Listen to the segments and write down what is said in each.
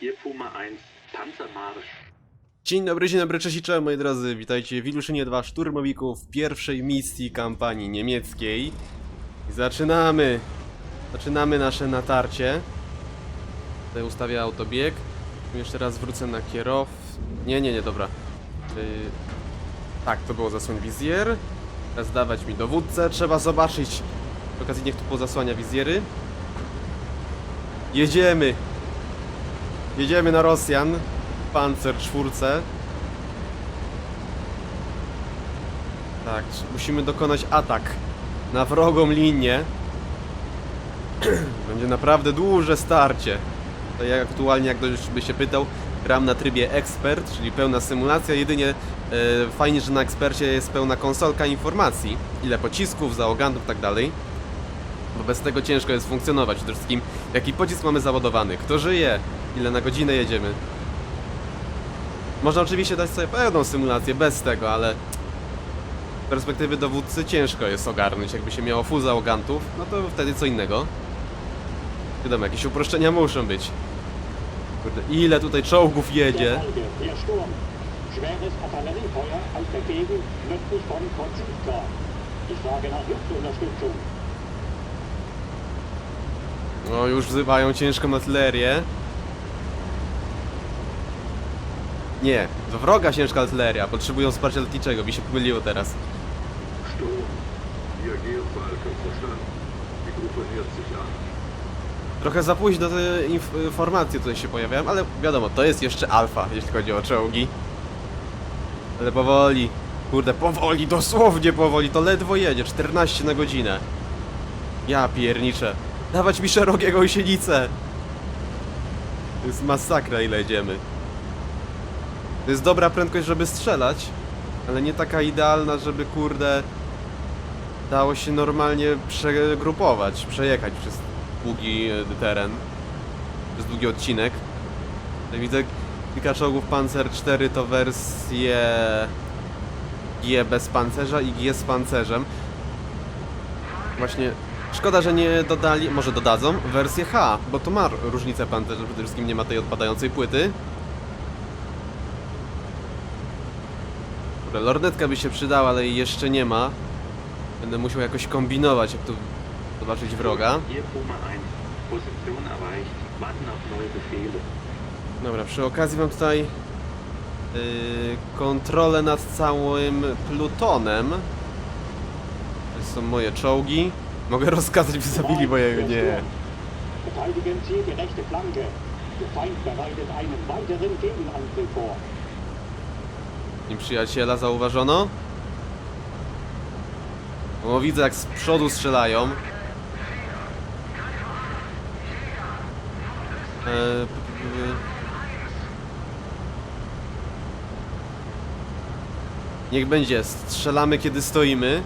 Hier Puma 1, Panzermarsch. Dzień dobry, dzień dobry, cześć i moi drodzy, witajcie w Iluszynie 2 Szturmowików pierwszej misji kampanii niemieckiej. I zaczynamy, zaczynamy nasze natarcie. Tutaj ustawię autobieg. Jeszcze raz wrócę na kierow... Nie, nie, nie, dobra. Yy... Tak, to było zasłoń wizjer. Teraz dawać mi dowódcę, trzeba zobaczyć. W okazji niech tu pozasłania wizjery. Jedziemy! Jedziemy na Rosjan. Pancer czwórce. Tak, musimy dokonać atak na wrogą linię. Będzie naprawdę duże starcie. To jak aktualnie, jak ktoś by się pytał, gram na trybie ekspert, czyli pełna symulacja. Jedynie e, fajnie, że na ekspercie jest pełna konsolka informacji. Ile pocisków, załogantów i tak dalej. Bo bez tego ciężko jest funkcjonować. Przede wszystkim, jaki pocisk mamy załadowany, kto żyje, ile na godzinę jedziemy. Można oczywiście dać sobie pełną symulację bez tego, ale z perspektywy dowódcy ciężko jest ogarnąć. Jakby się miało full załogantów, no to wtedy co innego. Wiadomo, jakieś uproszczenia muszą być. Kurde, ile tutaj czołgów jedzie. No, już wzywają ciężką artylerię. Nie, do wroga ciężka artyleria. Potrzebują wsparcia lotniczego, mi się pomyliło teraz. Sturm. Die Gruppe nähert sich an. Trochę za późno te inf- informacje tutaj się pojawiają, ale wiadomo, to jest jeszcze alfa, jeśli chodzi o czołgi. Ale powoli, kurde, powoli, dosłownie powoli, to ledwo jedzie, 14 na godzinę. Ja pierniczę. Dawać mi szerokiego osiedlicę. To jest masakra, ile jedziemy. To jest dobra prędkość, żeby strzelać, ale nie taka idealna, żeby, kurde, dało się normalnie przegrupować, przejechać przez długi e, teren, przez długi odcinek. Widzę kilka czołgów Panzer 4 to wersje G bez pancerza i G z pancerzem. Właśnie szkoda, że nie dodali, może dodadzą, wersję H, bo to ma różnicę pancerza, przede wszystkim nie ma tej odpadającej płyty. Kurde, lornetka by się przydała, ale jej jeszcze nie ma. Będę musiał jakoś kombinować, jak tu zobaczyć wroga. Hier Puma 1, Position erreicht. Warten auf neue Befehle. Dobra, przy okazji mam tutaj yy, kontrolę nad całym plutonem. To są moje czołgi. Mogę rozkazać, by zabili mojego, nie. Verteidigen Sie die rechte Flanke. Der Feind bereitet einen weiteren Gegenangriff vor. I przyjaciela zauważono. O, widzę jak z przodu strzelają. E, p- Niech będzie, strzelamy kiedy stoimy.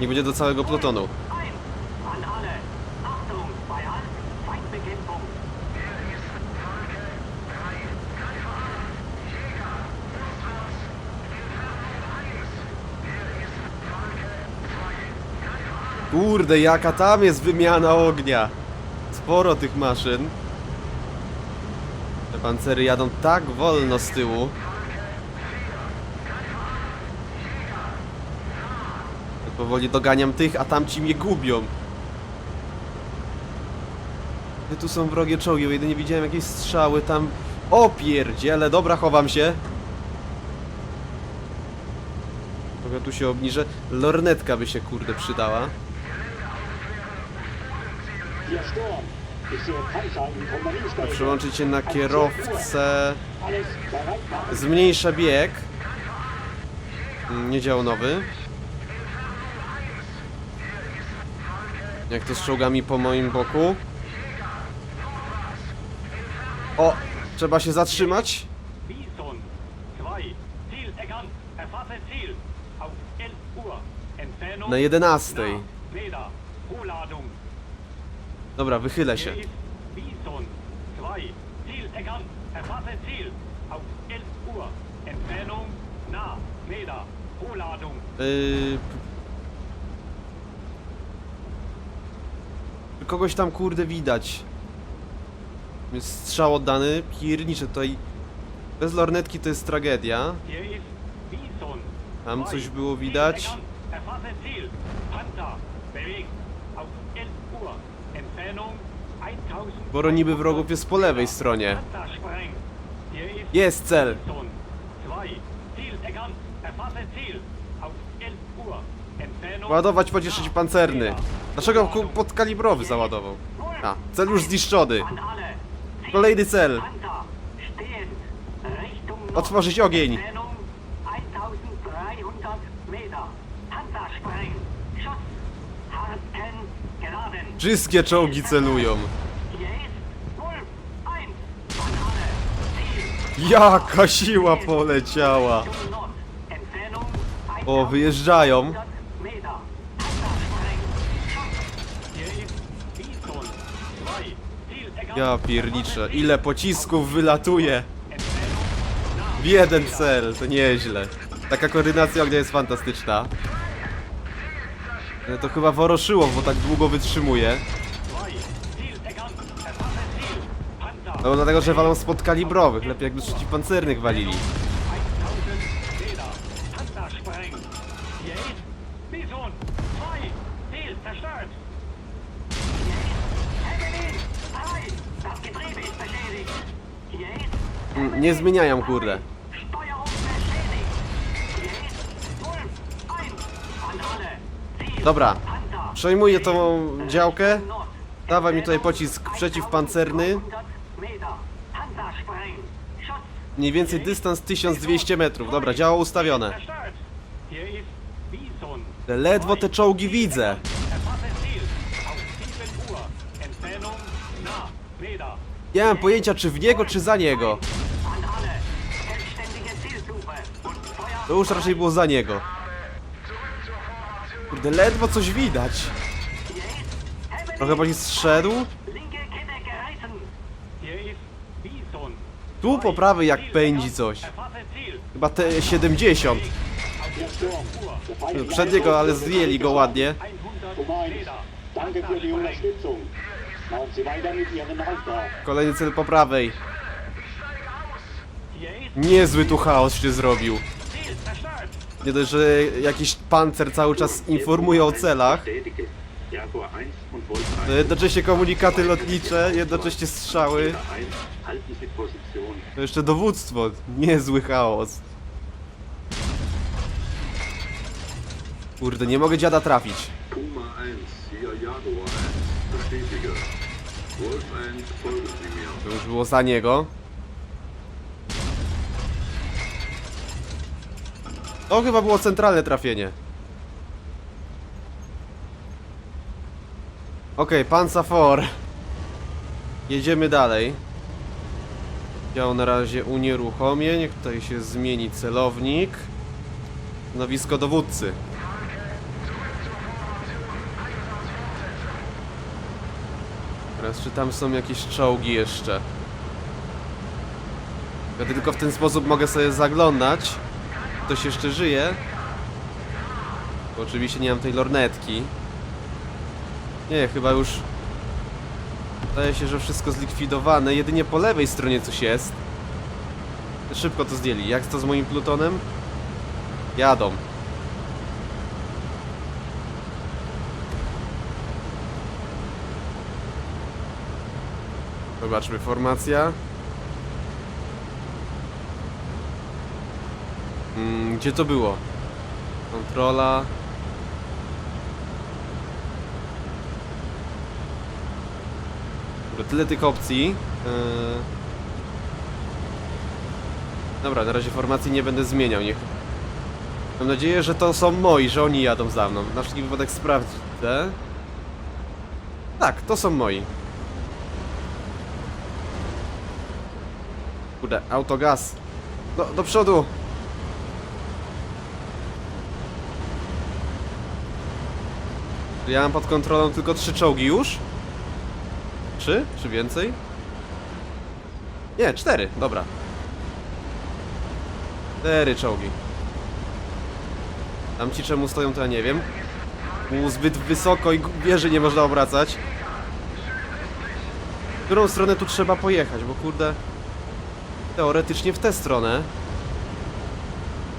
Niech będzie do całego plutonu. Kurde, jaka tam jest wymiana ognia. Sporo tych maszyn. Te pancery jadą tak wolno z tyłu. Tak powoli doganiam tych, a tamci mnie gubią. Gdzie tu są wrogie czołgi? O, jedynie widziałem jakieś strzały tam. O pierdziele, dobra, chowam się. Trochę tu się obniżę. Lornetka by się kurde przydała. Przełączyć się na kierowcę. Zmniejsza bieg. Nie dział nowy. Jak to z czołgami po moim boku? O! Trzeba się zatrzymać. Bison 2. Ziel erkannt. Erfasse Ziel. Auf 11 Uhr. Entfernung. Na 11. Dobra, wychylę się. Hier ist Bison 2. Ziel erkannt. Erfasse Ziel. Auf 11 Uhr. Entfernung. Nah. Meter. Rohladung. Yy... Kogoś tam kurde widać. Jest strzał oddany, piernicze tutaj. Bez lornetki to jest tragedia. Tam coś było widać. Auf 11 Uhr. Entfernung 1000. Sporo niby wrogów jest po lewej stronie. Jest cel. Bison. Zwei. Ziel erkannt. Erfasse Ziel. Auf 11 Uhr. Entfernung Ładować pocieszyć pancerny. Dlaczego podkalibrowy załadował? A, cel już zniszczony. Kolejny cel. Otworzyć ogień. Wszystkie czołgi celują. Hier ist Wolf 1. An alle. Ziel. Jaka siła poleciała. O, wyjeżdżają. 100 Meter. Panther sprengt. Schuss. Hier ist Bison. Zwei. Ziel erkannt. Ja pierniczę, ile pocisków wylatuje w jeden cel, to nieźle. Taka koordynacja ognia jest fantastyczna. Ale to chyba woroszyło, bo tak długo wytrzymuje. No dlatego, że walą z podkalibrowych, lepiej jakby przeciwpancernych walili. 1000 Meter. Panther Dobra, przejmuję tą działkę. Dawaj mi tutaj pocisk przeciwpancerny. 1200 Meter. Panther sprengt. Schuss. Mniej więcej dystans 1200 metrów. Dobra, działo ustawione. Ledwo te czołgi widzę. Erfasse Ziel. Auf 7 Uhr. Entfernung nah. Meter. Nie mam pojęcia, czy w niego, czy za niego. To już raczej było za niego. Kurde, ledwo coś widać. Trochę pocisk zszedł. Tu po prawej jak pędzi coś. Chyba te 70. Auf 11 Uhr. Przed niego, ale zdjęli go ładnie. 100 Meter. Danke für die Unterstützung. Machen Sie weiter mit Ihren Aufgaben. Kolejny cel po prawej. Niezły tu chaos się zrobił. Nie dość, że jakiś pancer cały czas informuje o celach. Bestätige. Jaguar 1 und Wolf to 1. Jednocześnie komunikaty lotnicze, jednocześnie strzały. 1. Halten Sie Position. To jeszcze dowództwo. Niezły chaos. Kurde, nie mogę dziada trafić. Puma 1, hier Jaguar 1. Bestätige. Wolf 1, folgen Sie mir. To już było za niego. To chyba było centralne trafienie. Okej, okay, Panza 4. Jedziemy dalej. Dział na razie unieruchomię. Niech tutaj się zmieni celownik. Stanowisko dowódcy. Teraz czy tam są jakieś czołgi jeszcze? Ja tylko w ten sposób mogę sobie zaglądać. Ktoś jeszcze żyje. Bo oczywiście nie mam tej lornetki. Nie, chyba już... Wydaje się, że wszystko zlikwidowane. Jedynie po lewej stronie coś jest. Szybko to zdjęli. Jak to z moim plutonem? Jadą. Zobaczmy, formacja. Mm, gdzie to było? Kontrola. Tyle tych opcji. Yy... Dobra, na razie formacji nie będę zmieniał. Niech... Mam nadzieję, że to są moi, że oni jadą za mną. Na wszelki wypadek sprawdzę. Tak, to są moi. Kurde, autogaz. Do, do przodu. Ja mam pod kontrolą tylko trzy czołgi już? Trzy? Czy więcej? Nie, cztery, dobra. Cztery czołgi. Tam ci czemu stoją, to ja nie wiem. Było zbyt wysoko i wieży nie można obracać. którą stronę tu trzeba pojechać, bo kurde... Teoretycznie w tę stronę.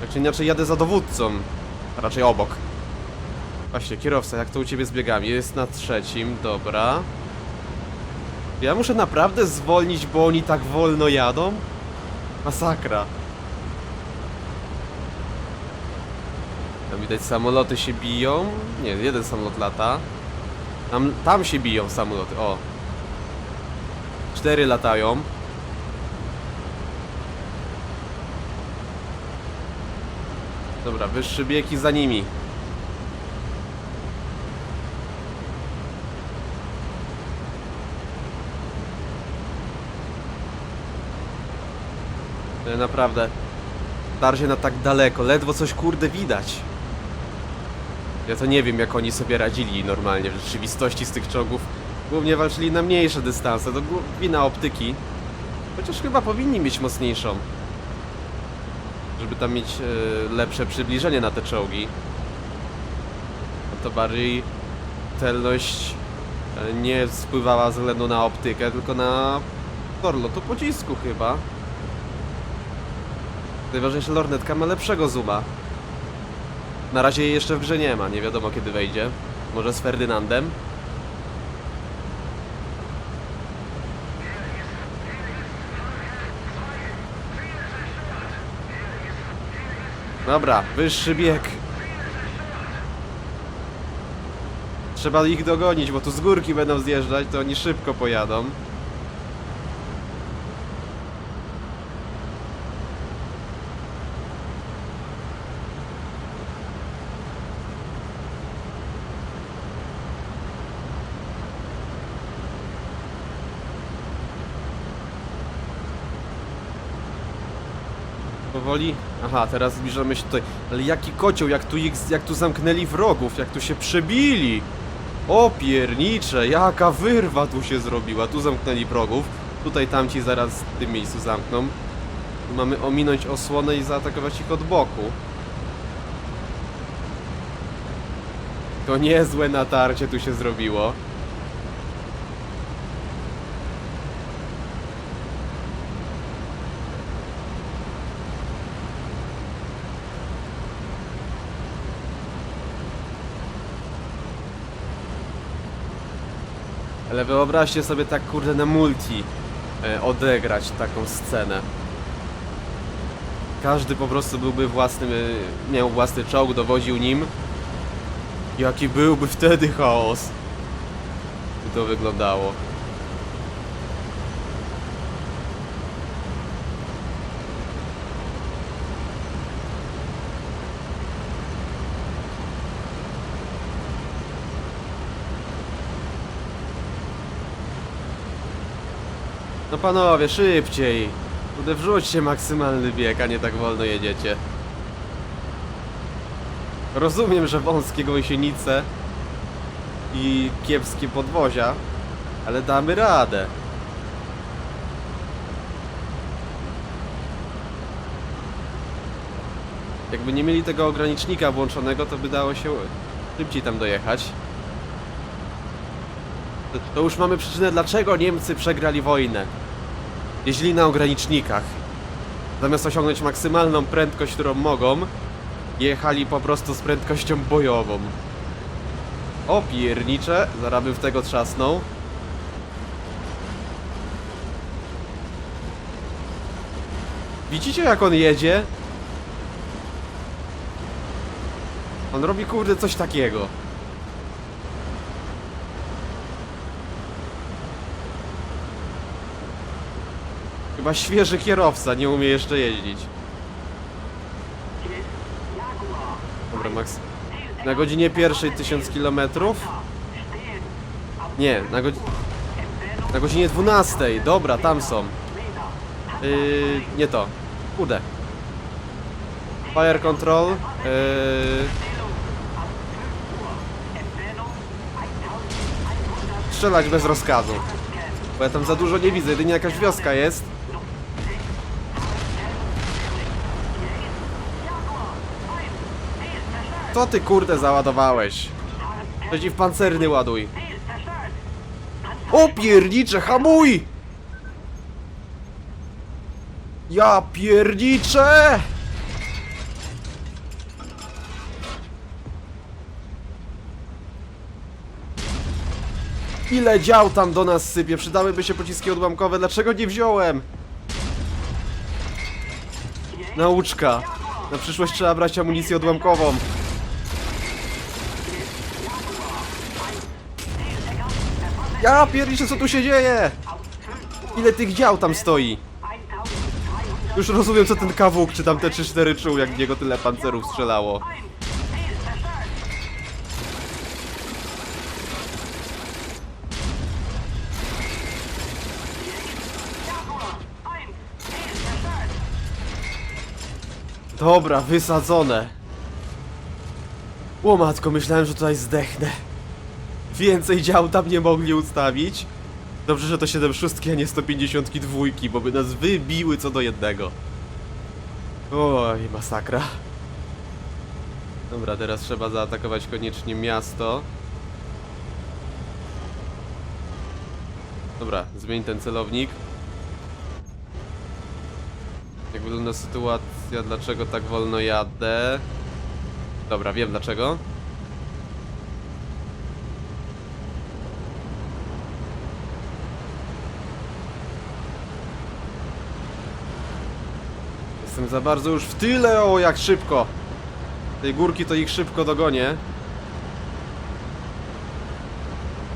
Tak czy inaczej jadę za dowódcą. A raczej obok. Właśnie, kierowca, jak to u ciebie z biegami? Jest na trzecim, dobra. Ja muszę naprawdę zwolnić, bo oni tak wolno jadą? Masakra. Tam widać samoloty się biją. Nie, jeden samolot lata. Tam, tam się biją samoloty, o. Cztery latają. Dobra, wyższy bieg i za nimi. Naprawdę. Darzie na tak daleko, ledwo coś kurde widać. Ja to nie wiem jak oni sobie radzili normalnie w rzeczywistości z tych czołgów. Głównie walczyli na mniejsze dystanse, to wina optyki. Chociaż chyba powinni mieć mocniejszą. Żeby tam mieć e, lepsze przybliżenie na te czołgi. No to bardziej celność e, nie wpływała ze względu na optykę, tylko na tor lotu pocisku chyba. Najważniejsze, lornetka ma lepszego zooma. Na razie jej jeszcze w grze nie ma, nie wiadomo kiedy wejdzie. Może z Ferdynandem. Dobra, wyższy bieg. Trzeba ich dogonić, bo tu z górki będą zjeżdżać, to oni szybko pojadą. Powoli? Aha, teraz zbliżamy się tutaj. Ale jaki kocioł, jak tu, ich, jak tu zamknęli wrogów, jak tu się przebili. O piernicze, jaka wyrwa tu się zrobiła. Tu zamknęli wrogów. Tutaj tamci zaraz w tym miejscu zamkną. Mamy ominąć osłonę i zaatakować ich od boku. To niezłe natarcie tu się zrobiło. Ale wyobraźcie sobie tak kurde na multi e, odegrać taką scenę. Każdy po prostu byłby własnym, e, miał własny czołg, dowodził nim. Jaki byłby wtedy chaos. By to wyglądało. No panowie, szybciej! Kurde, wrzućcie maksymalny bieg, a nie tak wolno jedziecie. Rozumiem, że wąskie gąsienice i kiepskie podwozia, ale damy radę. Jakby nie mieli tego ogranicznika włączonego, to by dało się szybciej tam dojechać. To, już mamy przyczynę, dlaczego Niemcy przegrali wojnę. Jeździli na ogranicznikach. Zamiast osiągnąć maksymalną prędkość, którą mogą, jechali po prostu z prędkością bojową. O piernicze, zaraz w tego trzasnął. Widzicie jak on jedzie? On robi kurde coś takiego. Chyba świeży kierowca, nie umie jeszcze jeździć. Dobra, Max. Na godzinie pierwszej 1000 km. Nie, na, godzi na godzinie 12. Dobra, tam są. Yy, nie to. Kurde. Fire control. Yy, strzelać bez rozkazu. Bo ja tam za dużo nie widzę, jedynie jakaś wioska jest. Co ty kurde załadowałeś? Przeciwpancerny ładuj. O piernicze, hamuj! Ja pierniczę! Ile dział tam do nas sypie? Przydałyby się pociski odłamkowe, dlaczego nie wziąłem? Nauczka. Na przyszłość trzeba brać amunicję odłamkową. Ja pierniczę, co tu się dzieje? Ile tych dział tam stoi? Już rozumiem, co ten kawuk, czy tam te 3-4 czuł, jak niego tyle pancerów strzelało. Dobra, wysadzone. O matko, myślałem, że tutaj zdechnę. Więcej dział tam nie mogli ustawić. Dobrze, że to 7 szóstki, a nie 152, bo by nas wybiły co do jednego. Oj, masakra. Dobra, teraz trzeba zaatakować koniecznie miasto. Dobra, zmień ten celownik. Jak wygląda sytuacja, dlaczego tak wolno jadę? Dobra, wiem dlaczego. Jestem za bardzo już w tyle, o jak szybko. Tej górki to ich szybko dogonię.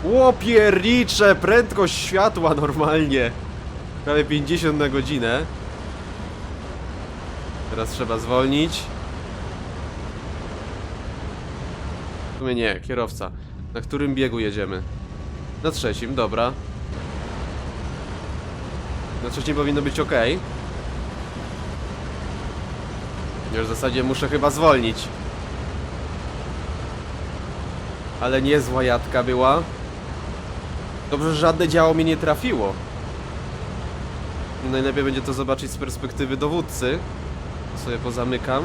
Łopiernicze, prędkość światła normalnie. Prawie 50 na godzinę. Teraz trzeba zwolnić. W sumie nie, kierowca. Na którym biegu jedziemy? Na trzecim, dobra. Na trzecim powinno być ok. Już w zasadzie muszę chyba zwolnić. Ale niezła jadka była. Dobrze, że żadne działo mnie nie trafiło. Najlepiej będzie to zobaczyć z perspektywy dowódcy. To sobie pozamykam.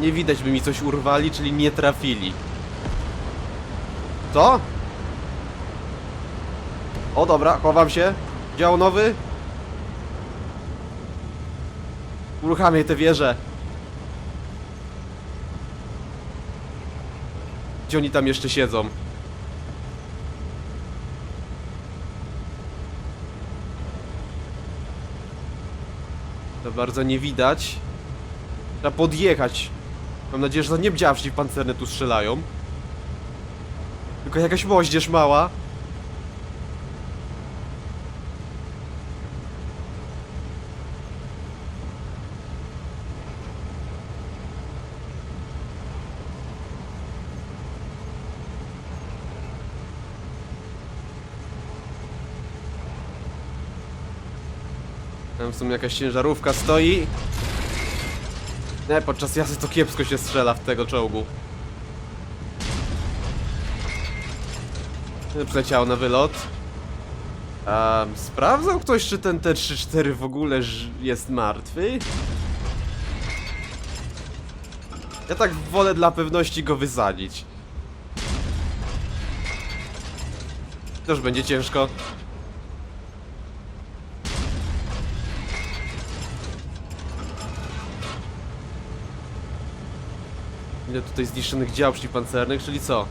Nie widać, by mi coś urwali, czyli nie trafili. Co? O dobra, chowam się. Dział nowy. Uruchamiaj te wieże. Gdzie oni tam jeszcze siedzą? To bardzo nie widać. Trzeba podjechać. Mam nadzieję, że to nie bdziawsi pancerne tu strzelają. Tylko jakaś moździerz mała. Tam w sumie jakaś ciężarówka stoi. Nie, podczas jazdy to kiepsko się strzela w tego czołgu. Przyleciał na wylot. A sprawdzał ktoś, czy ten T-34 w ogóle jest martwy? Ja tak wolę dla pewności go wysadzić. Też będzie ciężko. Tutaj zniszczonych dział przeciwpancernych, czyli co?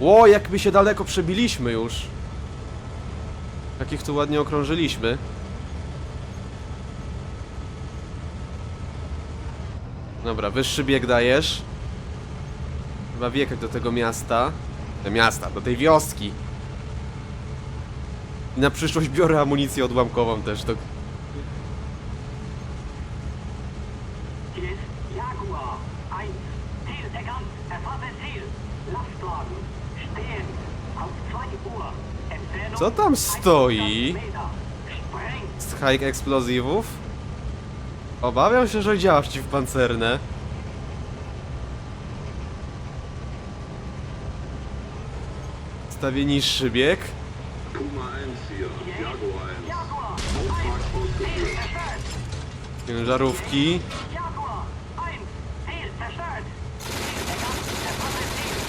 Ło, jak my się daleko przebiliśmy już. Takich tu ładnie okrążyliśmy. Dobra, wyższy bieg dajesz. Chyba wjechać do tego miasta. Do miasta, do tej wioski. I na przyszłość biorę amunicję odłamkową też, to Hier ist Jaguar 1. Zieldeckern, erfasst Ziel. Lastwagen stehen auf 2 Uhr. Entfernung Co tam stoi? 200 Meter. Spreng. z hike eksplozywów. Obawiam się, że działa przeciwpancerne. Stawię niższy bieg. Puma 1 hier, Jaguar 1. Jaguar Auftrag 1. Ziel ausgeführt. zerstört. Ciężarówki. Jaguar 1. Ziel zerstört. Zieldeckern, erfasst Ziel.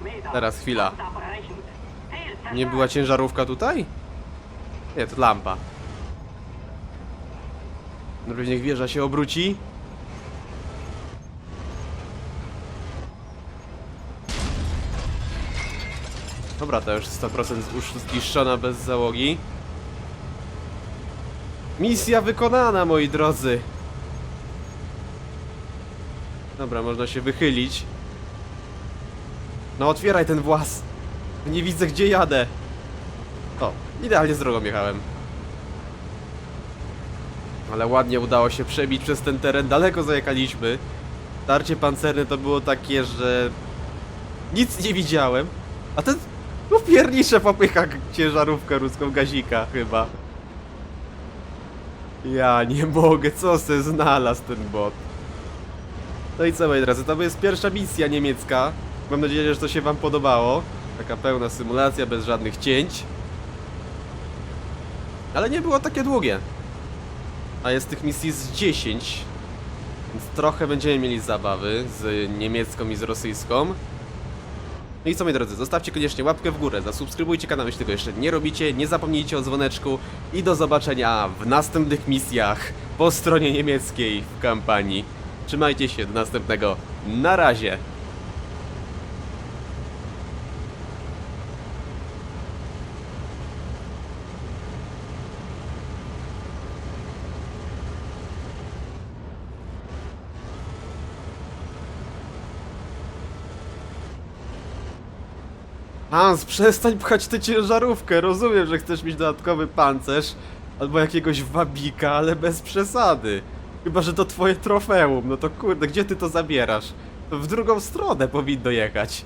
Lastwagen Teraz chwila. Nie była ciężarówka tutaj? Nie, to lampa. Najpierw niech wieża się obróci. Dobra, to już 100% już zniszczona bez załogi. Misja wykonana, moi drodzy. Dobra, można się wychylić. No otwieraj ten włas. Nie widzę gdzie jadę. O, idealnie z drogą jechałem. Ale ładnie udało się przebić przez ten teren, daleko zajechaliśmy. Tarcie pancerne to było takie, że nic nie widziałem. A ten no piernicze popycha ciężarówkę ruską gazika chyba. Ja nie mogę, co se znalazł ten bot. No i co moi drodzy, to jest pierwsza misja niemiecka. Mam nadzieję, że to się wam podobało. Taka pełna symulacja, bez żadnych cięć. Ale nie było takie długie. A jest tych misji z 10. Więc trochę będziemy mieli zabawy z niemiecką i z rosyjską. No i co moi drodzy, zostawcie koniecznie łapkę w górę, zasubskrybujcie kanał, jeśli tego jeszcze nie robicie, nie zapomnijcie o dzwoneczku i do zobaczenia w następnych misjach po stronie niemieckiej w kampanii. Trzymajcie się, do następnego, na razie! Hans, przestań pchać tę ciężarówkę. Rozumiem, że chcesz mieć dodatkowy pancerz albo jakiegoś wabika, ale bez przesady. Chyba, że to twoje trofeum. No to kurde, gdzie ty to zabierasz? W drugą stronę powinno jechać.